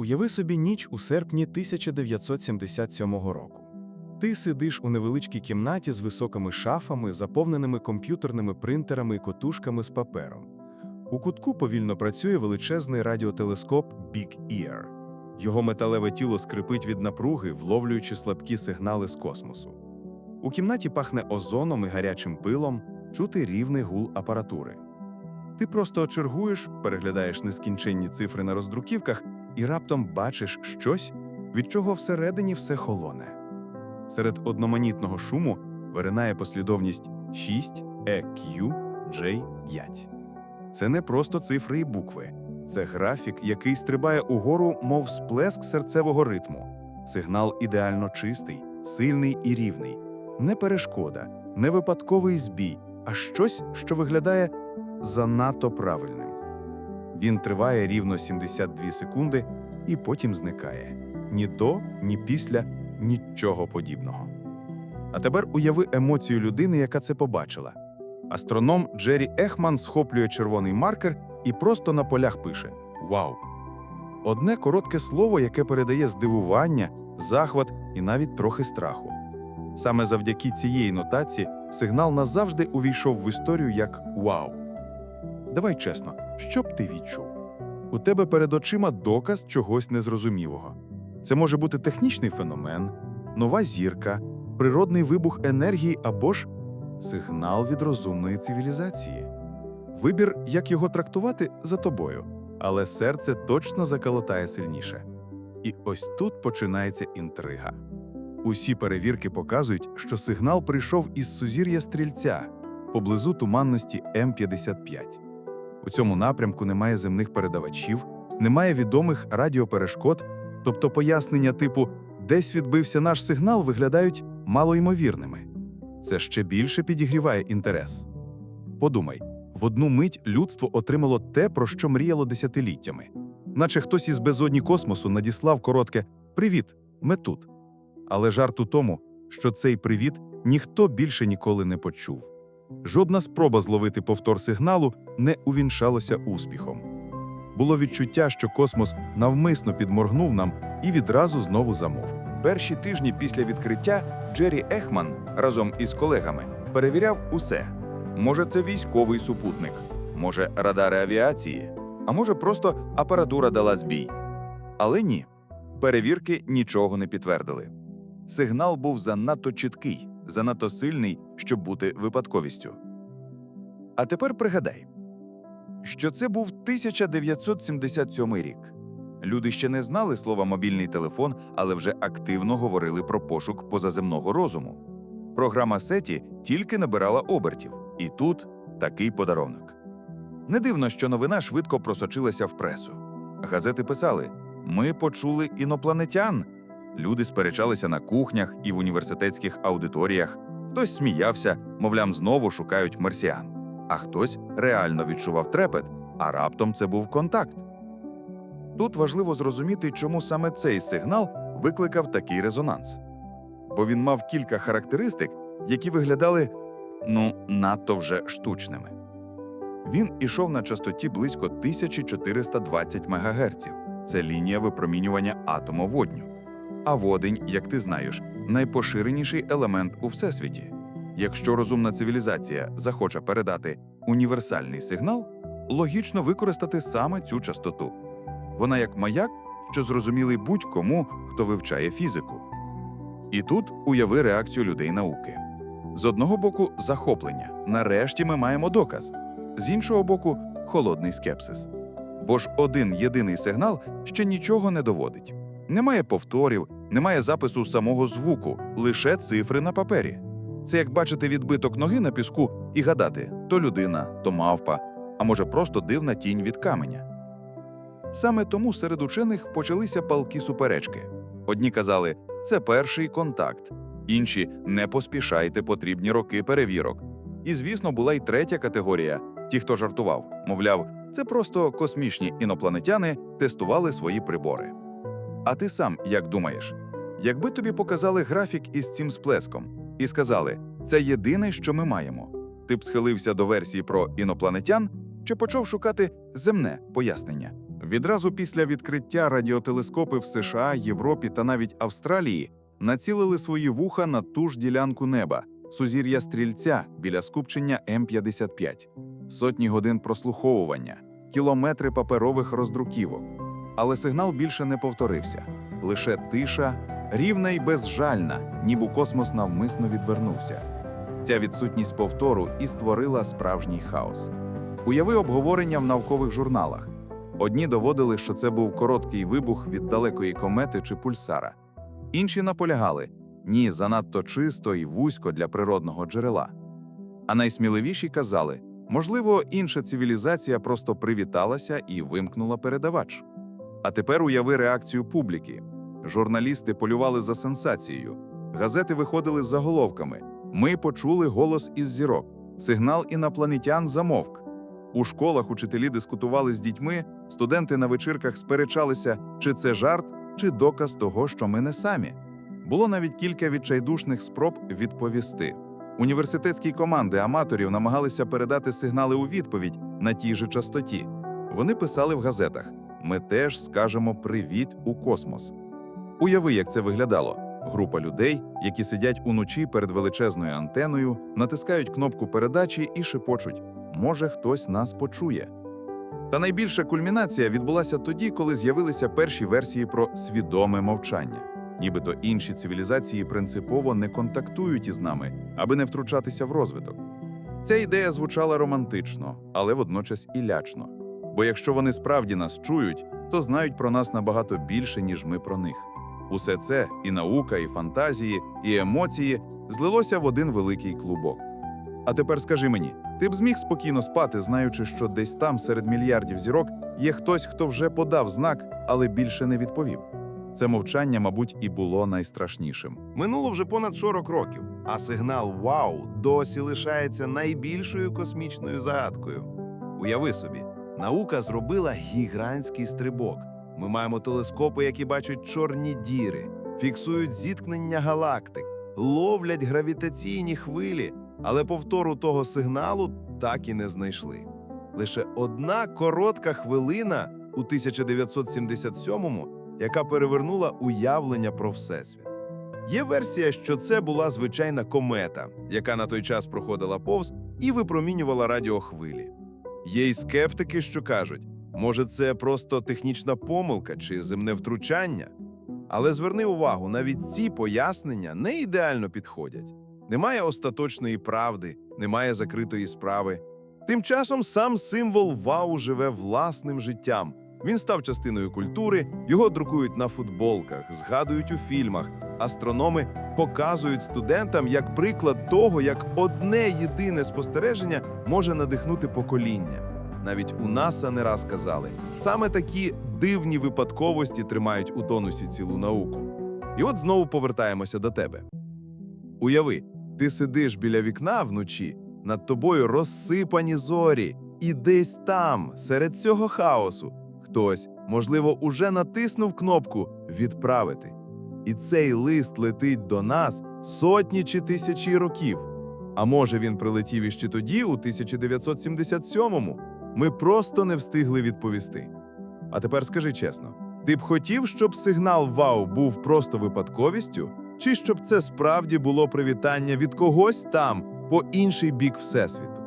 Уяви собі ніч у серпні 1977 року. Ти сидиш у невеличкій кімнаті з високими шафами, заповненими комп'ютерними принтерами і котушками з папером. У кутку повільно працює величезний радіотелескоп Big Ear. Його металеве тіло скрипить від напруги, вловлюючи слабкі сигнали з космосу. У кімнаті пахне озоном і гарячим пилом, чути рівний гул апаратури. Ти просто чергуєш, переглядаєш нескінченні цифри на роздруківках і раптом бачиш щось, від чого всередині все холоне. Серед одноманітного шуму виринає послідовність 6 EQ J5. Це не просто цифри і букви, це графік, який стрибає угору, мов сплеск серцевого ритму. Сигнал ідеально чистий, сильний і рівний, не перешкода, не випадковий збій, а щось, що виглядає занадто правильним. Він триває рівно 72 секунди і потім зникає. Ні до, ні після, нічого подібного. А тепер уяви емоцію людини, яка це побачила. Астроном Джері Ехман схоплює червоний маркер і просто на полях пише Вау! Одне коротке слово, яке передає здивування, захват і навіть трохи страху. Саме завдяки цієї нотації сигнал назавжди увійшов в історію як Вау. Давай чесно, що б ти відчув? У тебе перед очима доказ чогось незрозумілого. Це може бути технічний феномен, нова зірка, природний вибух енергії або ж сигнал від розумної цивілізації. Вибір, як його трактувати, за тобою, але серце точно заколотає сильніше. І ось тут починається інтрига. Усі перевірки показують, що сигнал прийшов із сузір'я стрільця поблизу туманності М55. У цьому напрямку немає земних передавачів, немає відомих радіоперешкод, тобто пояснення типу десь відбився наш сигнал виглядають малоймовірними. Це ще більше підігріває інтерес. Подумай, в одну мить людство отримало те, про що мріяло десятиліттями, наче хтось із безодні космосу надіслав коротке Привіт, ми тут. Але жарт у тому, що цей привіт ніхто більше ніколи не почув. Жодна спроба зловити повтор сигналу не увінчалося успіхом. Було відчуття, що космос навмисно підморгнув нам і відразу знову замовк. Перші тижні після відкриття Джері Ехман разом із колегами перевіряв усе. Може, це військовий супутник, може, радари авіації, а може, просто апаратура дала збій. Але ні, перевірки нічого не підтвердили. Сигнал був занадто чіткий, занадто сильний, щоб бути випадковістю. А тепер пригадай, що це був 1977 рік. Люди ще не знали слова мобільний телефон, але вже активно говорили про пошук позаземного розуму. Програма Сеті тільки набирала обертів, і тут такий подарунок. Не дивно, що новина швидко просочилася в пресу. Газети писали: Ми почули інопланетян. Люди сперечалися на кухнях і в університетських аудиторіях. Хтось сміявся, мовлям, знову шукають марсіан. А хтось реально відчував трепет, а раптом це був контакт. Тут важливо зрозуміти, чому саме цей сигнал викликав такий резонанс. Бо він мав кілька характеристик, які виглядали ну надто вже штучними. Він ішов на частоті близько 1420 МГц. Це лінія випромінювання атому водню. А водень, як ти знаєш, найпоширеніший елемент у всесвіті. Якщо розумна цивілізація захоче передати універсальний сигнал, логічно використати саме цю частоту. Вона як маяк, що зрозумілий будь-кому, хто вивчає фізику. І тут уяви реакцію людей науки. З одного боку, захоплення. Нарешті ми маємо доказ. З іншого боку, холодний скепсис. Бо ж один єдиний сигнал ще нічого не доводить. Немає повторів, немає запису самого звуку, лише цифри на папері. Це як бачити відбиток ноги на піску і гадати то людина, то мавпа, а може просто дивна тінь від каменя. Саме тому серед учених почалися палкі суперечки. Одні казали, це перший контакт, інші не поспішайте потрібні роки перевірок. І, звісно, була й третя категорія ті, хто жартував, мовляв, це просто космічні інопланетяни тестували свої прибори. А ти сам як думаєш? Якби тобі показали графік із цим сплеском і сказали, це єдине, що ми маємо, ти б схилився до версії про інопланетян чи почав шукати земне пояснення? Відразу після відкриття радіотелескопи в США, Європі та навіть Австралії націлили свої вуха на ту ж ділянку неба сузір'я стрільця біля скупчення М55. Сотні годин прослуховування, кілометри паперових роздруківок. Але сигнал більше не повторився. Лише тиша, рівна й безжальна, ніби космос навмисно відвернувся. Ця відсутність повтору і створила справжній хаос. Уяви обговорення в наукових журналах. Одні доводили, що це був короткий вибух від далекої комети чи пульсара. Інші наполягали ні, занадто чисто і вузько для природного джерела. А найсміливіші казали, можливо, інша цивілізація просто привіталася і вимкнула передавач. А тепер уяви реакцію публіки. Журналісти полювали за сенсацією, газети виходили з заголовками. Ми почули голос із зірок. Сигнал інопланетян замовк. У школах учителі дискутували з дітьми, студенти на вечірках сперечалися, чи це жарт, чи доказ того, що ми не самі. Було навіть кілька відчайдушних спроб відповісти. Університетські команди аматорів намагалися передати сигнали у відповідь на тій же частоті. Вони писали в газетах: ми теж скажемо привіт у космос. Уяви, як це виглядало. Група людей, які сидять уночі перед величезною антеною, натискають кнопку передачі і шепочуть: може, хтось нас почує. Та найбільша кульмінація відбулася тоді, коли з'явилися перші версії про свідоме мовчання. Нібито інші цивілізації принципово не контактують із нами, аби не втручатися в розвиток. Ця ідея звучала романтично, але водночас і лячно. Бо якщо вони справді нас чують, то знають про нас набагато більше, ніж ми про них. Усе це і наука, і фантазії, і емоції злилося в один великий клубок. А тепер скажи мені, ти б зміг спокійно спати, знаючи, що десь там, серед мільярдів зірок, є хтось, хто вже подав знак, але більше не відповів. Це мовчання, мабуть, і було найстрашнішим. Минуло вже понад 40 років, а сигнал Вау досі лишається найбільшою космічною загадкою. Уяви собі, наука зробила гігантський стрибок. Ми маємо телескопи, які бачать чорні діри, фіксують зіткнення галактик, ловлять гравітаційні хвилі, але повтору того сигналу так і не знайшли. Лише одна коротка хвилина у 1977-му, яка перевернула уявлення про всесвіт. Є версія, що це була звичайна комета, яка на той час проходила повз і випромінювала радіохвилі. Є й скептики, що кажуть, може, це просто технічна помилка чи земне втручання. Але зверни увагу, навіть ці пояснення не ідеально підходять. Немає остаточної правди, немає закритої справи. Тим часом сам символ Вау живе власним життям. Він став частиною культури, його друкують на футболках, згадують у фільмах. Астрономи показують студентам як приклад того, як одне єдине спостереження може надихнути покоління. Навіть у НАСА не раз казали, саме такі дивні випадковості тримають у тонусі цілу науку. І от знову повертаємося до тебе. Уяви, ти сидиш біля вікна вночі, над тобою розсипані зорі, і десь там, серед цього хаосу, хтось, можливо, уже натиснув кнопку Відправити. І цей лист летить до нас сотні чи тисячі років. А може він прилетів іще тоді, у 1977-му. Ми просто не встигли відповісти. А тепер скажи чесно: ти б хотів, щоб сигнал Вау був просто випадковістю, чи щоб це справді було привітання від когось там по інший бік Всесвіту?